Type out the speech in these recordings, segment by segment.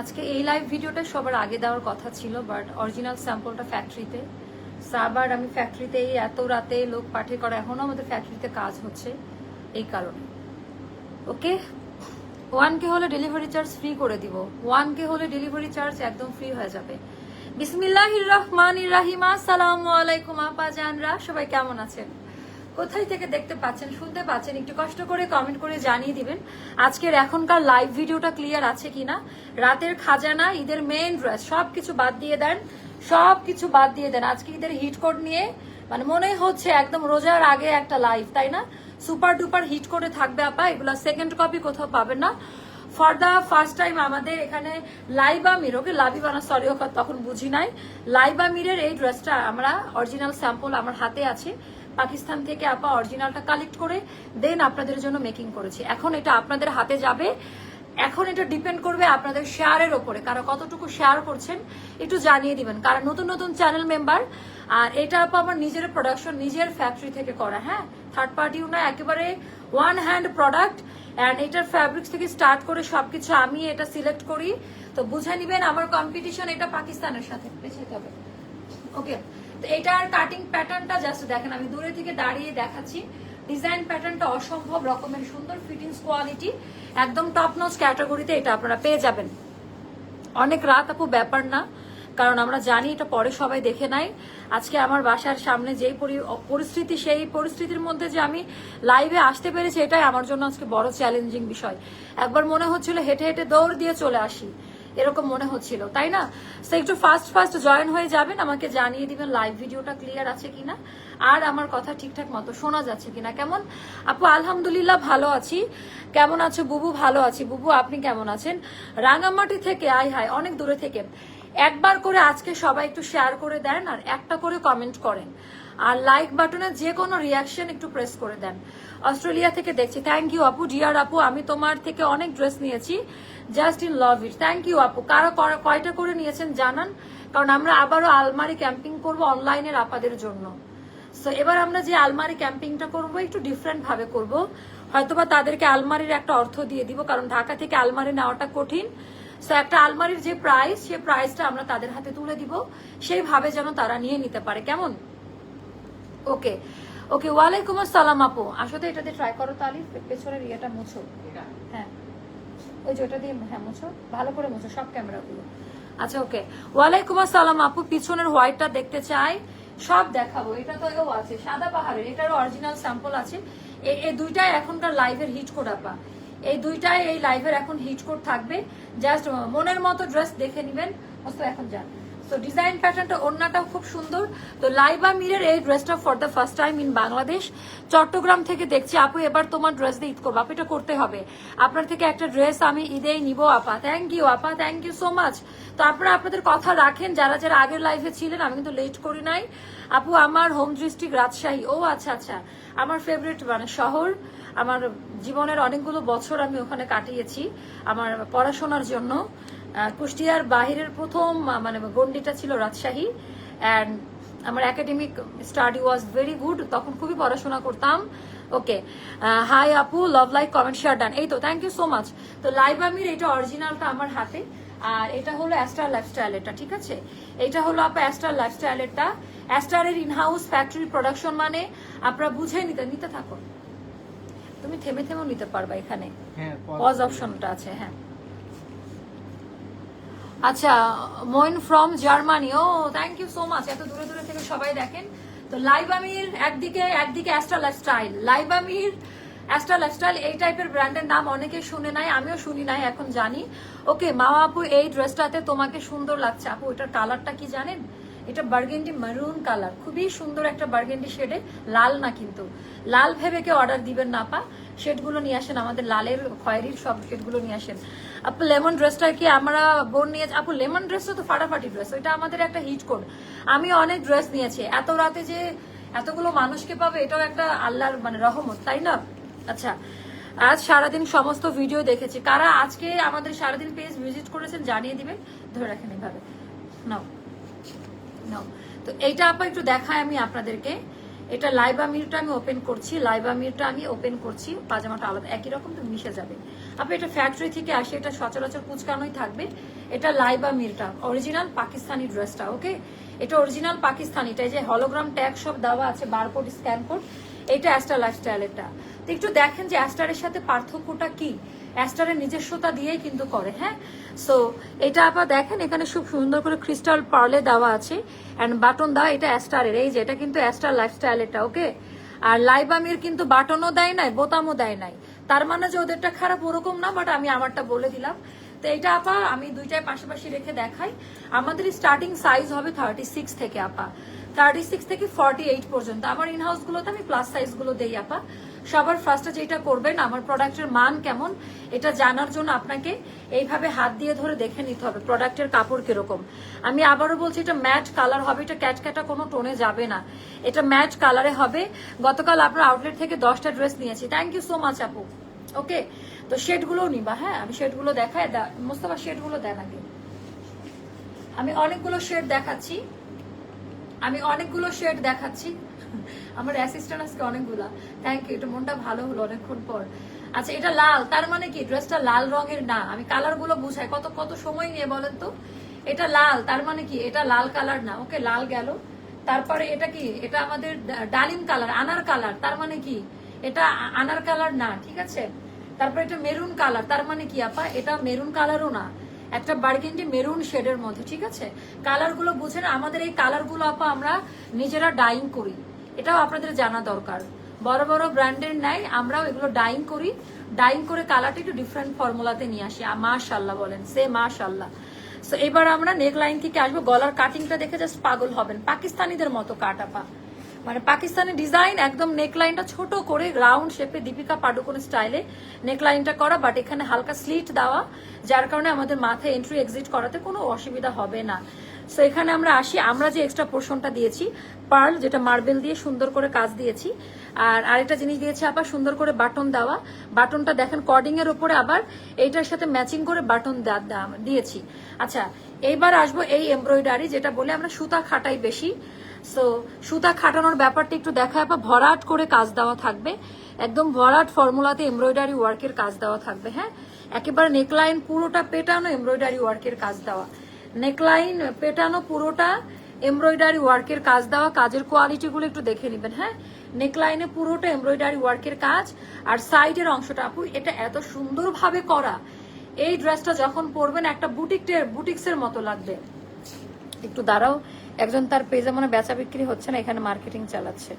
আজকে এই লাইভ ভিডিওটা সবার আগে দেওয়ার কথা ছিল বাট অরিজিনাল স্যাম্পলটা ফ্যাক্টরিতে আবার আমি ফ্যাক্টরিতে এই এত রাতে লোক পাঠিয়ে করা, এখনও আমাদের ফ্যাক্টরিতে কাজ হচ্ছে এই কারণে। ওকে ওয়ান কে হলে ডেলিভারি চার্জ ফ্রি করে দিব। ওয়ান কে হলে ডেলিভারি চার্জ একদম ফ্রি হয়ে যাবে। বিসমিল্লাহির রহমানির রাহিম। আসসালামু আলাইকুম আপা জানরা সবাই কেমন আছেন? কোথায় থেকে দেখতে পাচ্ছেন, শুনতে পাচ্ছেন, একটু কষ্ট করে কমেন্ট করে জানিয়ে দিবেন, আজকের এখনকার লাইভ ভিডিওটা ক্লিয়ার আছে কিনা? রাতের খাজানা, ঈদের মেইন ড্রেস সবকিছু বাদ দিয়ে দেন, সবকিছু বাদ দিয়ে দেন। আজকে ঈদের হিট কোড নিয়ে মানে মনে হচ্ছে একদম রোজার আগে একটা লাইভ তাই না? সুপার ডুপার হিট করে থাকবে আপা, এগুলো সেকেন্ড কপি কোথাও পাবেন না। ফর দ্য ফার্স্ট টাইম আমাদের এখানে লাইবা মির, ওকে লাবিবানা সরি তখন বুঝি নাই। লাইবা মিরের এই ড্রেসটা আমরা অরিজিনাল স্যাম্পল আমার হাতে আছে। পাকিস্তান থেকে আপা অরিজিনালটা কালেক্ট করে দেন আপনাদের জন্য মেকিং করেছি। এখন এটা আপনাদের হাতে যাবে। এখন এটা ডিপেন্ড করবে আপনাদের শেয়ারের ওপরে। কারা কতটুকু শেয়ার করছেন, একটু জানিয়ে দিবেন। কারণ নতুন নতুন চ্যানেল মেম্বার আর এটা আপা আমার নিজের প্রোডাকশন নিজের ফ্যাক্টরি থেকে করা হ্যাঁ? থার্ড পার্টিও না, একেবারে ওয়ান হ্যান্ড প্রোডাক্ট অ্যান্ড এটার ফ্যাব্রিক্স থেকে স্টার্ট করে সবকিছু আমি এটা সিলেক্ট করি। তো বুঝে নিবেন, আমার কম্পিটিশন এটা পাকিস্তানের সাথে। পেছাতে হবে ওকে এটার কাটিং প্যাটার্নটা জাস্ট দেখেন, আমি দূরে থেকে দাঁড়িয়ে দেখাচ্ছি। ডিজাইন প্যাটার্নটা অসম্ভব রকমের, সুন্দর ফিটিংস কোয়ালিটি একদম টপ নচ ক্যাটাগরিতে এটা আপনারা পেয়ে যাবেন। অনেক রাত আপু, ব্যাপার না, কারণ আমরা জানি এটা পরে সবাই দেখে নাই। আজকে আমার বাসার সামনে যেই পরি- পরিস্থিতি, সেই পরিস্থিতির মধ্যে যে আমি লাইভে আসতে পেরেছি, এটাই আমার জন্য আজকে বড় চ্যালেঞ্জিং বিষয়। একবার মনে হচ্ছিল হেঁটে হেঁটে দৌড় দিয়ে চলে আসি। এরকম মনে হচ্ছিল, তাই না? সো একটু ফার্স্ট ফার্স্ট জয়েন হয়ে যাবেন, আমাকে জানিয়ে দিবেন লাইভ ভিডিওটা ক্লিয়ার আছে কিনা। আর আমার কথা ঠিকঠাক মতো শোনা যাচ্ছে কিনা। কেমন? আপু, আলহামদুলিল্লাহ ভালো আছি। কেমন আছো? বুবু ভালো আছি। বুবু, আপনি কেমন আছেন? রাঙামাটি থেকে আয় হায় অনেক দূরে থেকে। একবার করে আজকে সবাই একটু শেয়ার করে দেন আর একটা করে কমেন্ট করেন। আর লাইক বাটনে যে কোনো রিয়াকশন একটু প্রেস করে দেন। অস্ট্রেলিয়া থেকে দেখছি থ্যাংক ইউ আপু ডিয়ার আপু, আমি তোমার থেকে অনেক ড্রেস নিয়েছি just in love it thank you আপু, কারও কয়টা করে নিয়েছেন জানান, কারণ আমরা আবারও আলমারি ক্যাম্পিং করব অনলাইনের আপাদের জন্য। সো এবার আমরা যে আলমারি ক্যাম্পিংটা করব, একটু ডিফারেন্ট ভাবে করব। হয়তোবা তাদেরকে আলমারির একটা অর্থ দিয়ে দিব, কারণ ঢাকা থেকে আলমারি নেওয়াটা কঠিন। সো একটা আলমারির যে প্রাইস সেই প্রাইসটা আমরা তাদের হাতে তুলে দিব, সেইভাবে যেন তারা নিয়ে নিতে পারে। কেমন? ওকে ওকে ওয়ালাইকুম আসসালাম আপু। আসলে এটা দিয়ে ট্রাই করো তালি পেছনের ইয়েটা মুছো। হ্যাঁ। ওই যে ওটা দিয়ে হ্যাঁ মুছো। ভালো করে মুছো সব ক্যামেরাগুলো। আচ্ছা ওকে ওয়ালাইকুম আসসালাম আপু পিছনের হোয়াইটটা দেখতে চাই। সব দেখাবো। এটা তো এও আছে সাদা পাহাড়ের। এটারও অরিজিনাল স্যাম্পল আছে। এই দুইটাই এখনকার লাইভের হিট কোড আপা। এই দুইটাই এই লাইভের এখন হিট কোড থাকবে। জাস্ট মনের মতো ড্রেস দেখে নিবেন। মস্ত এখন যান। তো ডিজাইন প্যাটার্নটা ওড়নাটাও খুব সুন্দর। তো, লাইবা মিরের এই ড্রেসটা for the first time in Bangladesh Chattogram থেকে দেখছি, আপু, এবার তোমার ড্রেস দিয়ে ঈদ করব। আপু, এটা করতে হবে। আপনার থেকে একটা ড্রেস আমি ঈদেই নিব, আপা। থ্যাংক ইউ আপা। থ্যাংক ইউ সো মাচ তো, আপনারা আপনাদের কথা রাখেন। যারা যারা আগের লাইফে ছিলেন, আমি কিন্তু লেট করি নাই। আপু, আমার হোম ডিস্ট্রিক্ট রাজশাহী। ও আচ্ছা আচ্ছা। আমার ফেভারিট মানে শহর। আমার জীবনের অনেকগুলো বছর আমি ওখানে কাটিয়েছি, আমার পড়াশোনার জন্য। কুষ্টিয়ার বাহিরের প্রথম মানে গন্ডিটা ছিল রাজশাহী। অ্যান্ড আমার academic study was very good তখন খুবই পড়াশোনা করতাম। ওকে হাই আপু love like comment share done এই তো থ্যাংক ইউ সো মাচ তো লাইভ আমির এটা অরিজিনালটা আমার হাতে। আর এটা হলো অ্যাস্টার লাইফস্টাইল এটা ঠিক আছে? এটা হলো আপা অ্যাস্টার লাইফস্টাইলেরটা অ্যাস্টারের ইনহাউস ফ্যাক্টরি প্রোডাকশন মানে আপনারা বুঝে নিতে নিতে থাকো। তুমি থেমে থেমেও নিতে পারবা এখানে। হ্যাঁ পজ অপশনটা আছে হ্যাঁ। আচ্ছা মইন ফ্রম জার্মানি ও থ্যাংক ইউ সো মাচ এত দূরে দূরে থেকে সবাই দেখেন। তো লাইভ আমির একদিকে একদিকে Astra lifestyle Laiba Mir Astra lifestyle এই টাইপের ব্র্যান্ডের নাম অনেকে শুনে নাই, আমিও শুনি নাই, এখন জানি। ওকে মা আপু এই ড্রেসটাতে তোমাকে সুন্দর লাগছে। আপু, এটার কালারটা কি জানেন? এটা বার্গেন্ডি মারুন কালার খুবই সুন্দর একটা বার্গেন্ডি শেডে লাল না কিন্তু। লাল ভেবে কেউ অর্ডার দিবেন না, আপা। শেডগুলো নিয়ে আসেন, আমাদের লালের খয়েরির সব শেডগুলো নিয়ে আসেন। আপু লেমন ড্রেসটা কি আমরা বোন নিয়ে আপু লেমন ড্রেসটা তো ফাটাফাটি ড্রেস ওইটা আমাদের একটা হিট কোড আমি অনেক ড্রেস নিয়েছি, এত রাতে যে এতগুলো মানুষকে পাবে, এটাও একটা আল্লাহর মানে রহমত, তাই না? আচ্ছা আজ সারাদিন সমস্ত ভিডিও দেখেছি। কারা আজকে আমাদের সারাদিন পেজ ভিজিট করেছেন জানিয়ে দিবেন, ধরে রাখেন এইভাবে। নাও নাও। তো এইটা আপা একটু দেখায় আমি আপনাদেরকে। এটা লাইবা মিরটা আমি ওপেন করছি লাইবা মিরটা আমি ওপেন করছি, পাজামাটা আলাদা, একই রকম তো মিশে যাবে। আপনি এটা ফ্যাক্টরি থেকে আসে, এটা সচরাচর কুচকানোই থাকবে। এটা লাইবা মিরটা অরিজিনাল পাকিস্তানি ড্রেসটা ওকে এটা অরিজিনাল পাকিস্তানি, এটা এই যে হলোগ্রাম ট্যাগ সব দেওয়া আছে বারকোড স্ক্যান কোড এটা অ্যাস্টার লাইফস্টাইল এটা তো একটু দেখেন যে অ্যাস্টারের সাথে পার্থক্যটা কি। অ্যাস্টারের নিজস্বতা দিয়েই কিন্তু করে হ্যাঁ? সো এটা আপা দেখেন, এখানে খুব সুন্দর করে ক্রিস্টাল পার্লে দেওয়া আছে অ্যান্ড বাটন দেওয়া, এটা অ্যাস্টারের, এই যে, এটা কিন্তু অ্যাস্টার লাইফস্টাইল এটা ওকে আর লাইবামির কিন্তু বাটনও দেয় নাই বোতামও দেয় নাই। তার মানে যে ওদেরটা খারাপ ওরকম না বাট আমি আমারটা বলে দিলাম। তো এটা আপা আমি দুইটাই পাশাপাশি রেখে দেখাই। আমাদের স্টার্টিং সাইজ হবে থার্টি সিক্স থেকে আপা। থার্টি সিক্স থেকে ফর্টি এইট পর্যন্ত। আমার ইন হাউস গুলোতে আমি প্লাস সাইজগুলো দেই আপা। সবার ফার্স্টে যেটা করবেন, আমার প্রোডাক্টের মান কেমন, এটা জানার জন্য আপনাকে এইভাবে হাত দিয়ে ধরে দেখে নিতে হবে প্রোডাক্টের কাপড় কীরকম। আমি আবারও বলছি, এটা ম্যাট কালার হবে, এটা ক্যাটক্যাটা কোনো টোনে যাবে না। এটা ম্যাট কালারে হবে। গতকাল আপনার আউটলেট থেকে দশটা ড্রেস নিয়েছি। থ্যাংক ইউ সো মাচ আপু। ওকে তো শেডগুলোও নিবা হ্যাঁ? আমি শেডগুলো দেখাই মোস্তফা শেডগুলো দেন আগে। আমি অনেকগুলো শেড দেখাচ্ছি। আমি অনেকগুলো শেড দেখাচ্ছি। আমার অ্যাসিস্ট্যান্ট আজকে অনেকগুলা। থ্যাংক ইউ এটা মনটা ভালো হলো অনেকক্ষণ পর। আচ্ছা এটা লাল, তার মানে কি? ড্রেসটা লাল রঙের? না, আমি কালারগুলো বুঝাই। কত কত সময় নিয়ে বলেন তো? এটা লাল, তার মানে কি? এটা লাল কালার না। ওকে, লাল গেল। তারপরে এটা কি? এটা আমাদের ডালিম কালার আনার কালার তার মানে কি? এটা আনার কালার না, ঠিক আছে? তারপরে এটা মেরুন কালার তার মানে কি, আপা? এটা মেরুন কালারও না। একটা বার্গেন্ডি মেরুন শেডের মধ্যে, ঠিক আছে? কালারগুলো বুঝেন, আমাদের এই কালারগুলো, আপা, আমরা নিজেরা ডাইং করি। এটাও আপনাদের জানা দরকার। বড় বড় ব্র্যান্ডের নাই আমরাও এগুলো ডাইং করি। ডাইং করে কালারটা একটু ডিফারেন্ট ফর্মুলাতে নিয়ে আসি। মাশাল্লাহ বলেন। সে মাশাল্লাহ সো এবার আমরা নেক লাইন থেকে আসব। গলার কাটিংটা দেখে জাস্ট পাগল হবেন। পাকিস্তানিদের মতো কাট আপা মানে পাকিস্তানি ডিজাইন একদম নেকলাইনটা ছোট করে রাউন্ড শেপে দীপিকা পাডুকোন স্টাইলে নেকলাইনটা করা বাট এখানে হালকা স্লিট দেওয়া, যার কারণে আমাদের মাথায় এন্ট্রি এক্সিট করাতে কোনো অসুবিধা হবে না। সো এখানে আমরা আসি। আমরা যে এক্সট্রা পোর্শনটা দিয়েছি পার্ল যেটা মার্বেল দিয়ে সুন্দর করে কাজ দিয়েছি। আর আরেকটা জিনিস দিয়েছি আবার সুন্দর করে বাটন দেওয়া। বাটনটা দেখেন কর্ডিং এর উপরে আবার এইটার সাথে ম্যাচিং করে বাটন দিয়েছি। আচ্ছা এইবার আসব এই এমব্রয়ডারি যেটা বলে আমরা সুতা খাটাই বেশি। সো সুতা খাটানোর ব্যাপারটা একটু দেখা বা ভরাট করে কাজ দেওয়া থাকবে। একদম ভরাট ফর্মুলাতে এমব্রয়ডারি ওয়ার্কের কাজ দেওয়া থাকবে হ্যাঁ? একেবারে নেকলাইন পুরোটা পেটানো এমব্রয়ডারি ওয়ার্কের কাজ দেওয়া। নেকলাইন পেটানো পুরোটা এমব্রয়ডারি ওয়ার্কের কাজ দেওয়া, কাজের কোয়ালিটি গুলো একটু দেখে নেবেন হ্যাঁ? নেকলাইনে পুরোটা এমব্রয়ডারি ওয়ার্কের কাজ, আর সাইডের অংশটা, আপু, এটা এত সুন্দরভাবে করা। এই ড্রেসটা যখন পরবেন, একটা বুটিকের বুটিক্সের মতো লাগবে। একটু দাঁড়াও, একজন তার পেজে মনে বেচা বিক্রি হচ্ছে না, এখানে মার্কেটিং চালাচ্ছে।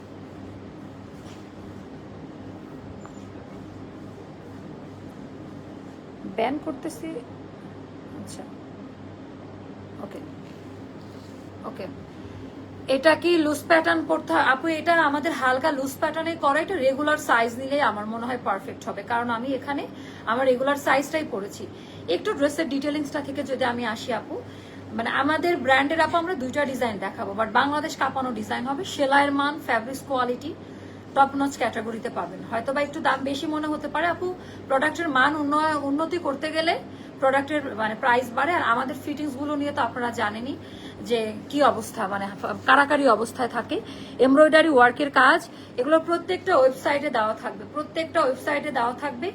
ব্যান করতেছি? আচ্ছা। ওকে ওকে এটা কি লুজ প্যাটার্ন পড়তে আপু, এটা আমাদের হালকা লুজ প্যাটার্নে করা, এটা রেগুলার সাইজ নিলেই আমার মনে হয় পারফেক্ট হবে। কারণ আমি এখানে আমার রেগুলার সাইজটাই পড়েছি। একটু ড্রেসের ডিটেলিংসটা থেকে যদি আমি আসি, আপু মানে আমাদের ব্র্যান্ডের আপু, আমরা দুইটা ডিজাইন দেখাবো। বাট বাংলাদেশ কাঁপানো ডিজাইন হবে। সেলাইয়ের মান ফ্যাব্রিক্স কোয়ালিটি টপ নচ ক্যাটাগরিতে পাবেন। হয়তো বা একটু দাম বেশি মনে হতে পারে, আপু প্রোডাক্টের মান উন্নয়, উন্নতি করতে গেলে প্রোডাক্টের মানে প্রাইস বাড়ে, আর আমাদের ফিটিংসগুলো নিয়ে তো আপনারা জানেনই যে কি অবস্থা মানে কারাকারি অবস্থায় থাকে। এমব্রয়ডারি ওয়ার্কের কাজ, এগুলো প্রত্যেকটা ওয়েবসাইটে দেওয়া থাকবে, প্রত্যেকটা ওয়েবসাইটে দেওয়া থাকবে।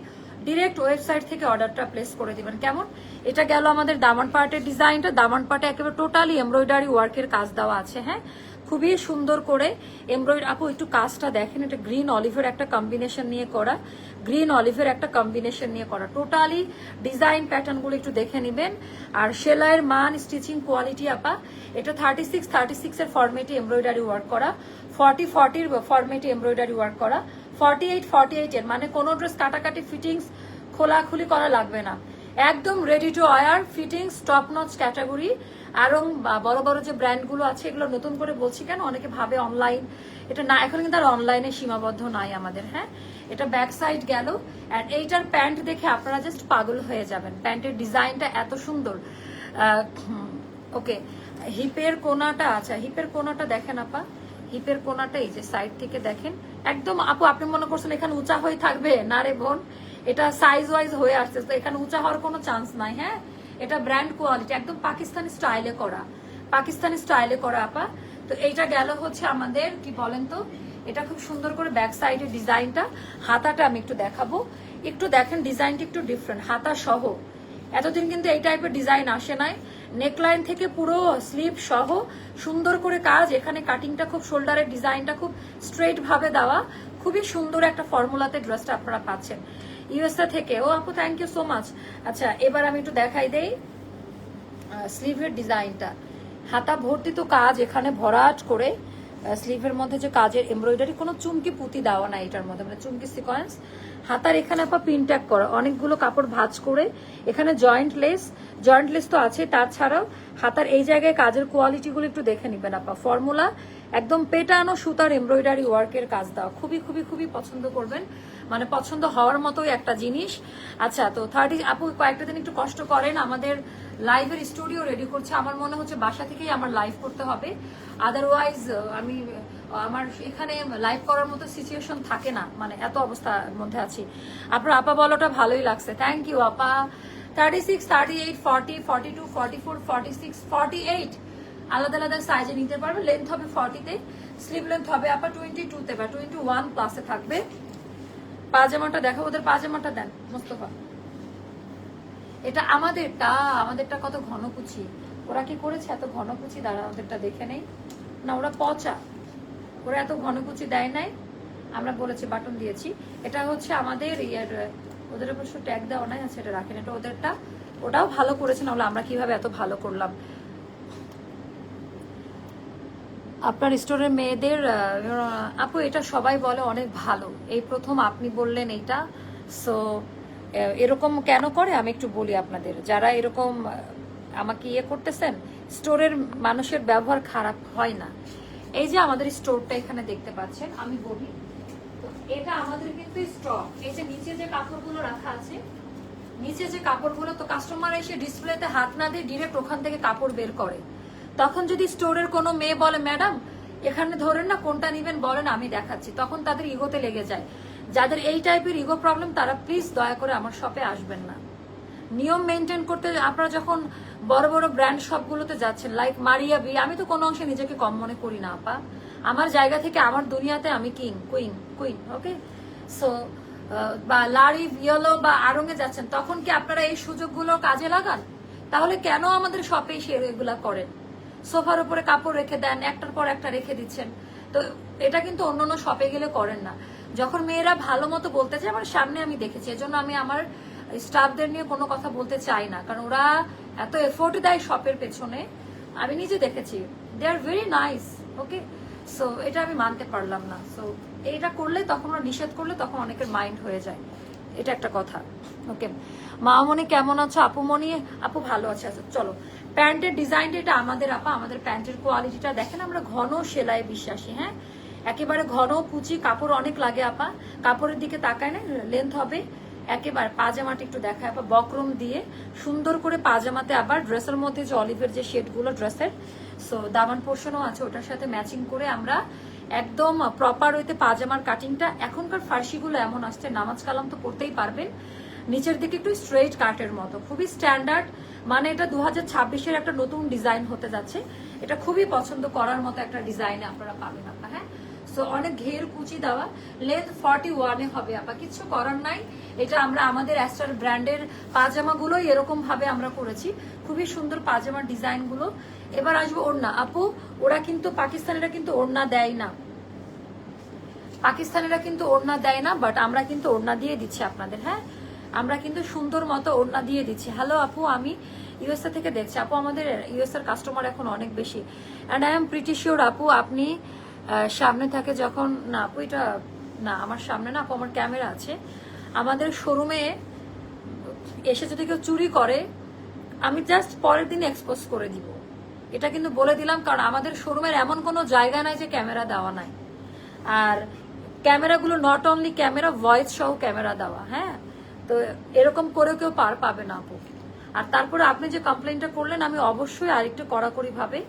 ডিরেক্ট ওয়েবসাইট থেকে অর্ডারটা প্লেস করে দিবেন। কেমন? এটা গেল আমাদের দামান পার্টের ডিজাইনটা দামান পার্টে একেবারে টোটালি এমব্রয়ডারি ওয়ার্কের কাজ দেওয়া আছে হ্যাঁ? খুবই সুন্দর করে এমব্রয়ডারি আপু, একটু কাজটা দেখেন, এটা গ্রিন অলিভের একটা কম্বিনেশন নিয়ে করা। গ্রিন অলিভের একটা কম্বিনেশন নিয়ে করা। টোটালি ডিজাইন প্যাটার্নগুলো একটু দেখে নেবেন। আর সেলাইয়ের মান স্টিচিং কোয়ালিটি আপা, এটা থার্টি সিক্স থার্টি সিক্স এর ফরমেটে এমব্রয়ডারি ওয়ার্ক করা। ফর্টি ফর্টির ফরমেটে এমব্রয়ডারি ওয়ার্ক করা ফর্টি এইট ফর্টি এইট এর মানে কোনো ড্রেস কাটাকাটি ফিটিংস খোলাখুলি করা লাগবে না। একদম ready to wear fittings top notch category আরও বড় বড় যে ব্র্যান্ডগুলো আছে, এগুলো নতুন করে বলছি কেন? অনেকে ভাবে অনলাইন এটা না, এখন কিন্তু আর অনলাইনে সীমাবদ্ধ নাই আমাদের হ্যাঁ? এটা ব্যাক সাইড গেল অ্যান্ড এইটার প্যান্ট দেখে আপনারা জাস্ট পাগল হয়ে যাবেন। প্যান্টের ডিজাইনটা এত সুন্দর। ওকে হিপের কোনাটা আচ্ছা হিপের কোনাটা দেখেন আপা। হিপের কোনাটা এই যে সাইড থেকে দেখেন। একদম আপু, আপনি মনে করছেন এখানে উঁচা হয়ে থাকবে? না রে বোন, এটা সাইজ ওয়াইজ হয়ে আসছে, তো এখানে উঁচা হওয়ার কোনো চান্স নাই হ্যাঁ? এটা ব্র্যান্ড কোয়ালিটি একদম পাকিস্তানি স্টাইলে করা। পাকিস্তানি স্টাইলে করা, আপা। তো এইটা গেল হচ্ছে আমাদের, কি বলেন তো? এটা খুব সুন্দর করে ব্যাক সাইডের ডিজাইনটা। হাতাটা আমি একটু দেখাবো। একটু দেখেন ডিজাইনটা একটু ডিফারেন্ট হাতা সহ। এতদিন কিন্তু এই টাইপের ডিজাইন আসে নাই। নেকলাইন থেকে পুরো স্লিভ সহ। সুন্দর করে কাজ। এখানে কাটিংটা খুব শোল্ডারের ডিজাইনটা খুব স্ট্রেট ভাবে দেওয়া। খুবই সুন্দর একটা ফর্মুলাতে ড্রেসটা আপনারা পাচ্ছেন। ইউএসএ থেকে। ও আপু থ্যাংক ইউ সো মাচ আচ্ছা এবার আমি একটু দেখাই দেই স্লিভের ডিজাইনটা। হাতা ভর্তি তো কাজ এখানে ভরাট করে। স্লিভের মধ্যে যে কাজের এমব্রয়ডারি কোনো চুমকি পুঁতি দেওয়া নাই এটার মধ্যে মানে চুমকি সিকোয়েন্স হাতার এখানে আপা প্রিন্ট্যাক করা, অনেকগুলো কাপড় ভাজ করে, এখানে জয়েন্ট লেস জয়েন্ট লেস তো আছে, তাছাড়াও হাতার এই জায়গায় কাজের কোয়ালিটিগুলো একটু দেখে নেবেন আপা। ফর্মুলা একদম পেটানো সুতার এমব্রয়ডারি ওয়ার্কের কাজ দেওয়া, খুবই খুবই খুবই পছন্দ করবেন। মানে পছন্দ হওয়ার মতোই একটা জিনিস। আচ্ছা তো থার্টি আপু কয়েকটা দিন একটু কষ্ট করেন, আমাদের লাইভের স্টুডিও রেডি করছে। আমার মনে হচ্ছে বাসা থেকেই আমার লাইভ করতে হবে। আদারওয়াইজ আমি আমার এখানে লাইভ করার মতো সিচুয়েশন থাকে না। মানে এত অবস্থার মধ্যে আছি। আপনার আপা বলাটা ভালোই লাগছে। থ্যাংক ইউ আপা। Thirty six thirty eight forty forty two forty four forty six forty eight আলাদা আলাদা সাইজে নিতে পারবে লেন্থ হবে ফর্টিতে স্লিভ লেন্থ হবে আপা টোয়েন্টি টুতে বা টোয়েন্টি ওয়ান প্লাসে থাকবে। পাজামাটা দেখো ওদের পাজামাটা দেন, মোস্তফা। এটা আমাদেরটা আমাদেরটা কত ঘন কুচি। ওরা কি করেছে? এত ঘন কুচি, দাঁড়া আমাদেরটা দেখে নেই। না, ওরা পচা। ওরা এত ঘন কুচি দেয় নাই। আমরা বলেছি, বাটন দিয়েছি। এটা হচ্ছে আমাদের ইয়ার, ওদের অবশ্য ট্যাগ দেওয়া নাই আছে এটা রাখেন। এটা ওদেরটা, ওটাও ভালো করেছে, না আমরা কীভাবে এত ভালো করলাম? আপনার স্টোরের মেয়েদের আপু, এটা সবাই বলে অনেক ভালো। এই প্রথম আপনি বললেন এইটা। সো এরকম কেন করে? আমি একটু বলি আপনাদের। যারা এরকম আমাকে ইয়ে করতেছেন, স্টোরের মানুষের ব্যবহার খারাপ হয় না। এই যে আমাদের স্টোরটা এখানে দেখতে পাচ্ছেন, আমি বলি, এটা আমাদের কিন্তু স্টক। এই যে নিচে যে কাপড়গুলো রাখা আছে, নিচে যে কাপড়গুলো, তো কাস্টমার এসে ডিসপ্লেতে হাত না দিয়ে ডিরেক্ট ওখান থেকে কাপড় বের করে। তখন যদি স্টোরের কোনো মেয়ে বলে, ম্যাডাম, এখানে ধরেন না কোনটা নিবেন, বলেন আমি দেখাচ্ছি। তখন তাদের ইগোতে লেগে যায়। যাদের এই টাইপের ইগো প্রবলেম তারা প্লিজ দয়া করে আমার শপে আসবেন না। নিয়ম মেনটেন করতে আপনারা যখন বড় বড় ব্র্যান্ড শপগুলোতে যাচ্ছেন লাইক মারিয়া বি, আমি তো কোনো অংশে নিজেকে কম মনে করি না, আপা। আমার জায়গা থেকে আমার দুনিয়াতে আমি king queen queen okay so বা লারি, ইয়েলো বা আরঙে যাচ্ছেন, তখন কি আপনারা এই সুযোগগুলো কাজে লাগান? তাহলে কেন আমাদের শপে এসে এগুলা করেন? সোফার উপরে কাপড় রেখে দেন, একটার পর একটা রেখে দিচ্ছেন। তো এটা কিন্তু অন্য অন্য শপে গেলে করেন না। যখন মেয়েরা ভালো মতো বলতে চায়, আমার সামনে আমি দেখেছি, এজন্য আমি আমার স্টাফদের নিয়ে কোনো কথা বলতে চাই না। কারণ ওরা এত এফোর্ট দেয় শপের পেছনে। আমি নিজে দেখেছি they are very nice okay so এটা আমি মানতে পারলাম না। সো এটা করলে তখন ওরা নিষেধ করলে তখন অনেকের মাইন্ড হয়ে যায়। এটা একটা কথা ওকে মা মনে কেমন আছো? আপু মনি আপু ভালো আছে। আচ্ছা চলো। প্যান্টের ডিজাইনটা এটা আমাদের আপা, আমাদের প্যান্টের কোয়ালিটিটা দেখেন, আমরা ঘন সেলাই বিশ্বাসী হ্যাঁ? একেবারে ঘন কুচি কাপড় অনেক লাগে আপা। কাপড়ের দিকে তাকায় না লেন্থ হবে। একেবারে পাজামাটা একটু দেখায় আপা, বক্রম দিয়ে। সুন্দর করে পাজামাতে আবার ড্রেসের মধ্যে যে অলিভের যে শেডগুলো ড্রেসের সো দামান পোর্শনও আছে, ওটার সাথে ম্যাচিং করে আমরা একদম প্রপার ওইতে পাজামার কাটিংটা এখনকার ফার্সিগুলো এমন আসছে, নামাজ কালাম তো করতেই পারবেন। নিচের দিকে একটু স্ট্রেট কাটের মতো, খুবই স্ট্যান্ডার্ড মানে এটা দু হাজার ছাব্বিশের একটা নতুন ডিজাইন হতে যাচ্ছে। এটা খুবই পছন্দ করার মতো একটা ডিজাইন আপনারা পাবেন, আপা হ্যাঁ? সো অনেক ঘের কুচি দেওয়া। লেন্থ ফর্টি ওয়ানে হবে, আপা, কিছু করার নাই। এটা আমরা আমাদের অ্যাস্টার ব্র্যান্ডের পাজামাগুলোই এরকম ভাবে আমরা করেছি। খুবই সুন্দর পাজামার ডিজাইনগুলো। এবার আসব ওড়না। আপু, ওরা কিন্তু পাকিস্তানিরা কিন্তু ওড়না দেয় না। পাকিস্তানিরা কিন্তু ওড়না দেয় না বাট আমরা কিন্তু ওড়না দিয়ে দিচ্ছি আপনাদের হ্যাঁ? আমরা কিন্তু সুন্দর মতো ওড়না দিয়ে দিচ্ছি। হ্যালো আপু, আমি ইউএসএ থেকে দেখছি। আপু, আমাদের ইউএসএর কাস্টমার এখন অনেক বেশি। And I am pretty sure আপু, আপনি সামনে থাকে যখন, না আপু, এটা, না, আমার সামনে না, আপু, আমার ক্যামেরা আছে। আমাদের শোরুমে এসে যদি কেউ চুরি করে, আমি জাস্ট পরের দিন এক্সপোজ করে দিব। এটা কিন্তু বলে দিলাম, কারণ আমাদের শোরুমের এমন কোনো জায়গা নাই যে ক্যামেরা দেওয়া নাই। আর ক্যামেরাগুলো নট অনলি ক্যামেরা ভয়েস সহ ক্যামেরা দেওয়া হ্যাঁ? তো এরকম করেও কেউ পার পাবে না আপু। আর তারপরে আপনি যে কমপ্লেনটা করলেন, আমি অবশ্যই আরেকটু কড়াকড়ি ভাবে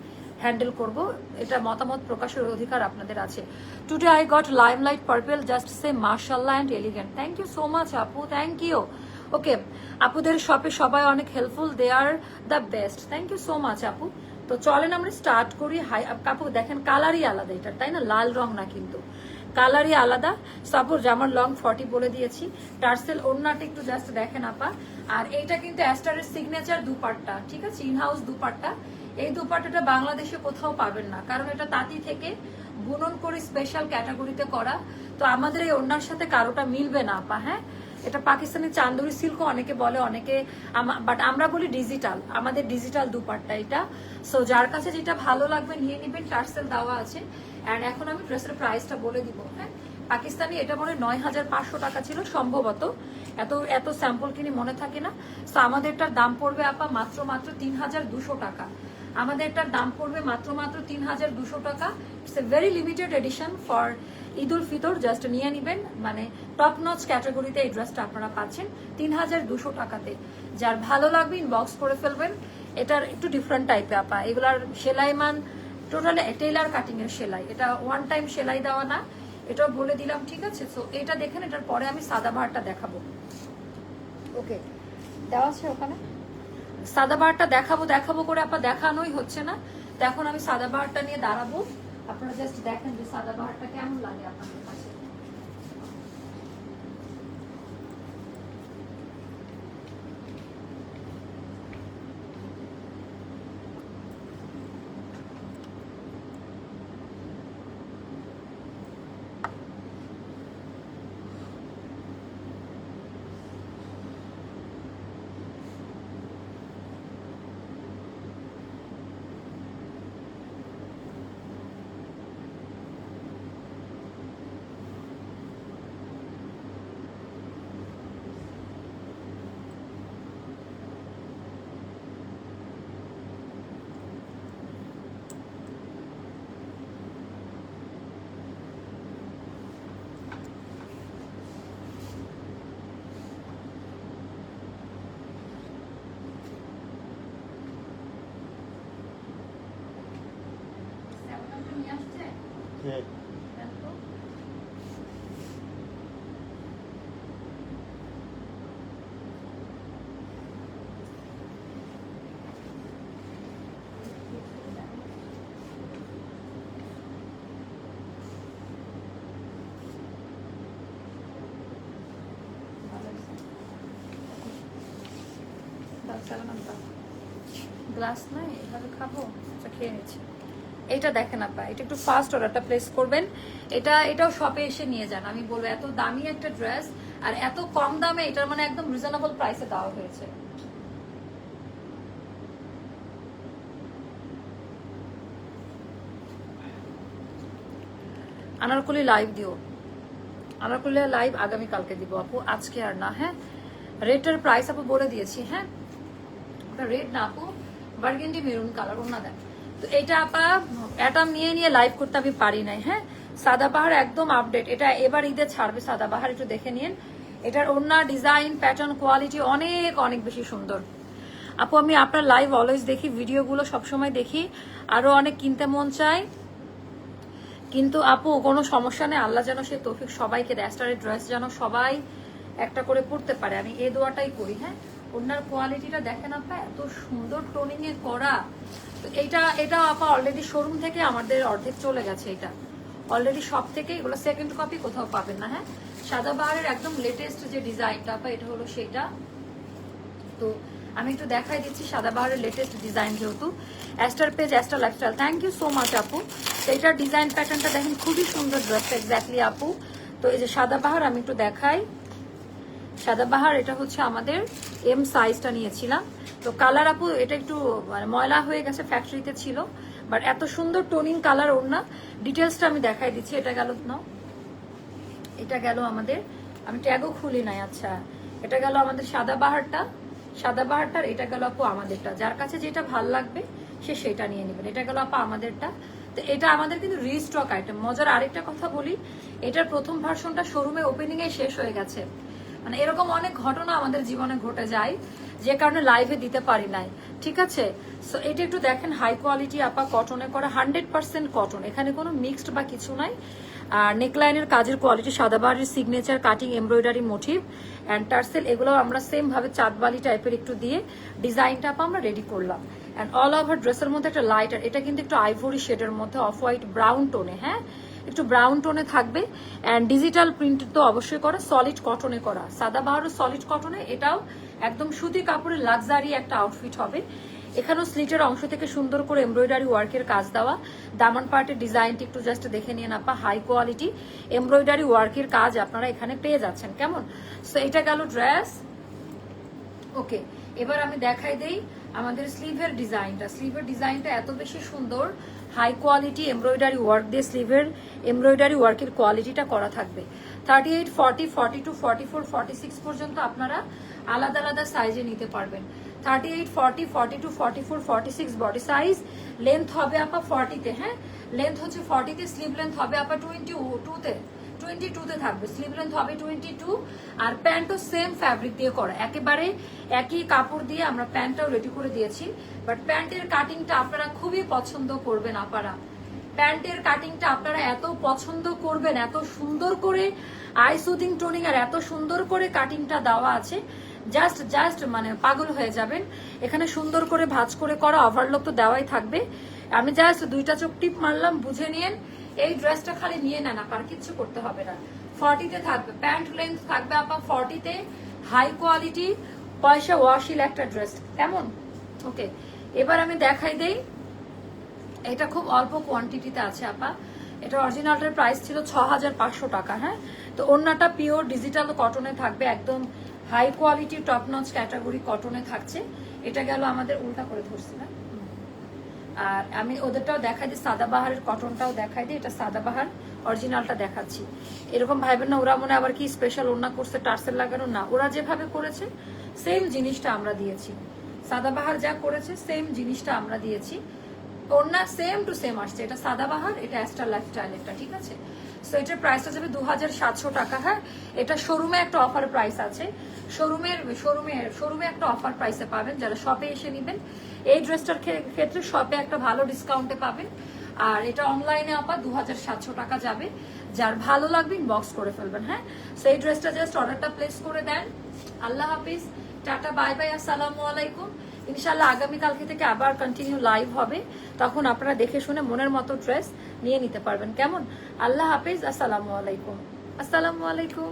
হ্যান্ডেল করব। এটা মতামত প্রকাশের অধিকার আপনাদের আছে। Today I got lime light purple just say মার্শাল্লাহ and elegant thank you so much আপু থ্যাংক ইউ ওকে আপুদের শপে সবাই অনেক helpful they are the best thank you so much আপু। তো চলেন আমরা স্টার্ট করি। হাই আপু, দেখেন কালারই আলাদা এটা, তাই না? লাল রং না কিন্তু। কালারই আলাদা। সাপোজ আমার লং ফর্টি বলে দিয়েছি। টার্সেল ওড়নাটা একটু জাস্ট দেখেন আপা। আর এইটা কিন্তু অ্যাস্টারের সিগনেচার দুপাট্টা, ঠিক আছে? In house dupatta. এই দুপাট্টাটা বাংলাদেশে কোথাও পাবেন না। কারণ এটা তাঁতি থেকে বুনন করে স্পেশাল ক্যাটাগরিতে করা। তো আমাদের এই ওড়নার সাথে কারোটা মিলবে না আপা হ্যাঁ? এটা পাকিস্তানের চান্দুরি সিল্কও অনেকে বলে, অনেকে বাট আমরা বলি ডিজিটাল আমাদের ডিজিটাল দুপাট্টা এটা। সো যার কাছে যেটা ভালো লাগবে নিয়ে নিবেন, টার্সেল দেওয়া আছে। অ্যান্ড এখন আমি ড্রেসের প্রাইসটা বলে দিব হ্যাঁ? পাকিস্তানি এটা মনে নয় হাজার পাঁচশো টাকা ছিল সম্ভবত। এত এত স্যাম্পল কিনে মনে থাকে না। তো আমাদেরটার দাম পড়বে আপা মাত্র মাত্র তিন হাজার দুশো টাকা। আমাদেরটার দাম পড়বে মাত্র মাত্র তিন হাজার দুশো টাকা। It's a very limited edition for Eid ul Fitr just নিয়ে নিবেন। মানে টপ নচ ক্যাটাগরিতে এই ড্রেসটা আপনারা পাচ্ছেন তিন হাজার দুশো টাকাতে। যার ভালো লাগবে ইনবক্স করে ফেলবেন। এটার একটু ডিফারেন্ট টাইপে আপা। এগুলার সেলাই মান টোটালি টেইলার কাটিং এর সেলাই। এটা ওয়ান টাইম সেলাই দেওয়া না এটা বলে দিলাম ঠিক আছে? তো এটা দেখেন এটার পরে আমি সাদা বাহারটা দেখাবো। ওকে। দেওয়া আছে ওখানে? সাদা বাহারটা দেখাবো দেখাবো করে আপনার দেখানোই হচ্ছে না। তো এখন আমি সাদা বাহারটা নিয়ে দাঁড়াবো। আপনারা জাস্ট দেখেন যে সাদা বাহারটা কেমন লাগে আপনাদের কাছে। আচ্ছা এটা দেখেন আপা এটা একটু অর্ডারটা প্লেস করবেন। এটা, এটাও শপে এসে নিয়ে যান। আমি বলব, এত দামি একটা ড্রেস আর এত কম দামে এটার মানে একদম রিজনেবল প্রাইসে দেওয়া হয়েছে। আনারকলি লাইভ দিও। আনারকলি লাইভ আগামী কালকে দিব আপু, আজকে আর না হ্যাঁ? রেটের প্রাইস আপু বলে দিয়েছি হ্যাঁ? রেড না আপু বার্গেন্ডি মেরুন কালার ওনা দেন। তো এটা আপা অ্যাটাম নিয়ে নিয়ে লাইভ করতে আমি পারি নাই হ্যাঁ? সাদাবাহার একদম আপডেট এটা এবার ঈদে ছাড়বে সাদাবাহার একটু দেখে নিন। এটার ওড়না ডিজাইন প্যাটার্ন কোয়ালিটি অনেক অনেক বেশি সুন্দর। আপু, আমি আপনার লাইভ অলওয়েজ দেখি, ভিডিওগুলো সবসময় দেখি। আরও অনেক কিনতে মন চায়। কিন্তু আপু, কোনো সমস্যা নেই, আল্লাহ যেন সে তৌফিক সবাইকে দেয়। ড্রেস যেন সবাই একটা করে পড়তে পারে। আমি এই দোয়াটাই করি হ্যাঁ? ওনার কোয়ালিটিটা দেখেন আপা, এত সুন্দর টোনিং এ করা। তো এইটা এটা আপা অলরেডি শোরুম থেকে আমাদের অর্ধেক চলে গেছে এটা। অলরেডি সব থেকে এগুলো সেকেন্ড কপি কোথাও পাবেন না হ্যাঁ? সাদা বাহারের একদম লেটেস্ট যে ডিজাইনটা আপা, এটা হলো সেটা। তো আমি একটু দেখাই দিচ্ছি সাদাবাহারের লেটেস্ট ডিজাইন যেহেতু। Aster page Aster lifestyle thank you so much আপু। তো এটার ডিজাইন প্যাটার্নটা দেখেন, খুবই সুন্দর ড্রেসটা এক্স্যাক্টলি আপু। তো এই যে সাদাবাহার আমি একটু দেখাই। সাদাবাহার, এটা হচ্ছে আমাদের এম সাইজটা নিয়েছিলাম। তো কালার আপু, এটা একটু মানে ময়লা হয়ে গেছে ফ্যাক্টরিতে ছিল বাট এত সুন্দর টোনিং কালার ওর না। ডিটেলসটা আমি দেখাই দিচ্ছি, এটা গেল, না? এটা গেল আমাদের, আমি ট্যাগও খুলি নাই আচ্ছা। এটা গেল আমাদের সাদা বাহারটা সাদা বাহারটার এটা গেল আপু আমাদেরটা। যার কাছে যেটা ভালো লাগবে, সে সেটা নিয়ে নেবেন এটা গেল আপা আমাদেরটা। তো এটা আমাদের কিন্তু রিস্টক আইটেম মজার আরেকটা কথা বলি, এটার প্রথম ভার্সনটা শোরুমে ওপেনিং এ শেষ হয়ে গেছে। মানে এরকম অনেক ঘটনা আমাদের জীবনে ঘটে যায়, যে কারণে লাইভে দিতে পারি নাই। ঠিক আছে? সো এটা একটু দেখেন হাই কোয়ালিটি আপা কটনে করা হান্ড্রেড পার্সেন্ট কটন এখানে কোনো মিক্সড বা কিছু নাই। আর নেকলাইনের কাজের quality সাদাবাহারের signature cutting embroidery motif and tassel এগুলো আমরা সেম ভাবে চাঁদবালি টাইপের একটু দিয়ে ডিজাইনটা আপা আমরা রেডি করলাম। অ্যান্ড অল ওভার ড্রেসের মধ্যে একটা লাইটার এটা কিন্তু একটু আইভরি শেডের মধ্যে অফ হোয়াইট ব্রাউন টোনে হ্যাঁ? একটু ব্রাউন টোনে থাকবে। অ্যান্ড ডিজিটাল প্রিন্ট তো অবশ্যই করা সলিড কটনে করা। সাদা বাহারও সলিড কটনে এটাও একদম সুতি কাপড়ের লাক্সারি একটা আউটফিট হবে। এখানেও স্লিটের অংশ থেকে সুন্দর করে এমব্রয়ডারি ওয়ার্কের কাজ দেওয়া। দামন পার্টের ডিজাইনটি একটু জাস্ট দেখে নিয়ে আপা হাই কোয়ালিটি এমব্রয়ডারি ওয়ার্কের কাজ আপনারা এখানে পেয়ে যাচ্ছেন। কেমন? সো এটা গেল ড্রেস ওকে এবার আমি দেখাই দেই আমাদের স্লিভের ডিজাইনটা স্লিভের ডিজাইনটা এত বেশি সুন্দর হাই কোয়ালিটি এমব্রয়ডারি ওয়ার্ক দিয়ে স্লিভের এমব্রয়ডারি ওয়ার্কের কোয়ালিটিটা করা থাকবে। Thirty eight forty forty two forty four forty six পর্যন্ত আপনারা আলাদা আলাদা সাইজে নিতে পারবেন। Thirty eight forty forty two forty four forty six body size length হবে আপা ফর্টিতে হ্যাঁ? লেন্থ হচ্ছে ফর্টিতে স্লিভ লেন্থ হবে আপা টোয়েন্টি টুতে টোয়েন্টি টুতে থাকবে। স্লিভ লেন্থ হবে টোয়েন্টি টু আর প্যান্টও সেম ফ্যাব্রিক দিয়ে করা। একেবারে একই কাপড় দিয়ে আমরা প্যান্টটাও রেডি করে দিয়েছি। বাট প্যান্টের কাটিংটা আপনারা খুবই পছন্দ করবেন, আপারা। প্যান্টের কাটিংটা আপনারা এত পছন্দ করবেন, এত সুন্দর করে আই সুদিং টোনিং আর এত সুন্দর করে কাটিংটা দেওয়া আছে। জাস্ট জাস্ট মানে পাগল হয়ে যাবেন। এখানে সুন্দর করে ভাঁজ করে করা ওভারলোক তো দেওয়াই থাকবে। আমি জাস্ট দুইটা চোখ টিপ মারলাম, বুঝে নিয়েন। এই ড্রেসটা খালি নিয়ে নেন আপার কিচ্ছু করতে হবে না। ফর্টিতে থাকবে, প্যান্ট লেন্থ থাকবে আপা ফর্টিতে হাই কোয়ালিটি পয়সা ওয়াশিল একটা ড্রেস, কেমন? ওকে, এবার আমি দেখাই দেই। এটা খুব অল্প কোয়ান্টিটিতে আছে, আপা। এটা অরিজিনালটার প্রাইস ছিল ছ টাকা হ্যাঁ? তো অন্যটা পিওর ডিজিটাল কটনে থাকবে, একদম high quality top notch category কটনে থাকছে। এটা গেল আমাদের উল্টা করে ধরছি না আর আমি ওদেরটাও দেখাই দিই, সাদাবাহারের কটনটাও দেখাই দিই, এটা সাদাবাহার অরিজিনালটা দেখাচ্ছি। এরকম ভাইবেন না, ওরা মনে আবার কি স্পেশাল ওনা করছে, টার্সেল লাগানো? না, ওরা যেভাবে করেছে সেম জিনিসটা আমরা দিয়েছি। সাদাবাহার যা করেছে সেম জিনিসটা আমরা দিয়েছি। ওনা সেম টু সেম আসছে, এটা সাদাবাহার, এটা অ্যাস্টার লাইফস্টাইল এটা ঠিক আছে? সো এটার প্রাইসটা যাবে দু হাজার সাতশো টাকা হ্যাঁ? এটা শোরুমে একটা অফার প্রাইস আছে। শোরুমের শোরুমে শোরুমে একটা অফার প্রাইসে পাবেন, যারা শপে এসে নেবেন। এই ড্রেসটার ক্ষেত্রে শপে একটা ভালো ডিসকাউন্টে পাবেন। আর এটা অনলাইনে আপা দু হাজার সাতশো টাকা যাবে। যার ভালো লাগবে ইনবক্স করে ফেলবেন হ্যাঁ? সেই ড্রেসটা জাস্ট অর্ডারটা প্লেস করে দেন। আল্লাহ হাফিজ। টাটা বাই বাই আসসালামু আলাইকুম। ইনশাল্লাহ আগামীকালকে থেকে আবার কন্টিনিউ লাইভ হবে। তখন আপনারা দেখে শুনে মনের মতো ড্রেস নিয়ে নিতে পারবেন। কেমন? আল্লাহ হাফিজ, আসসালামু আলাইকুম। আসসালামু আলাইকুম।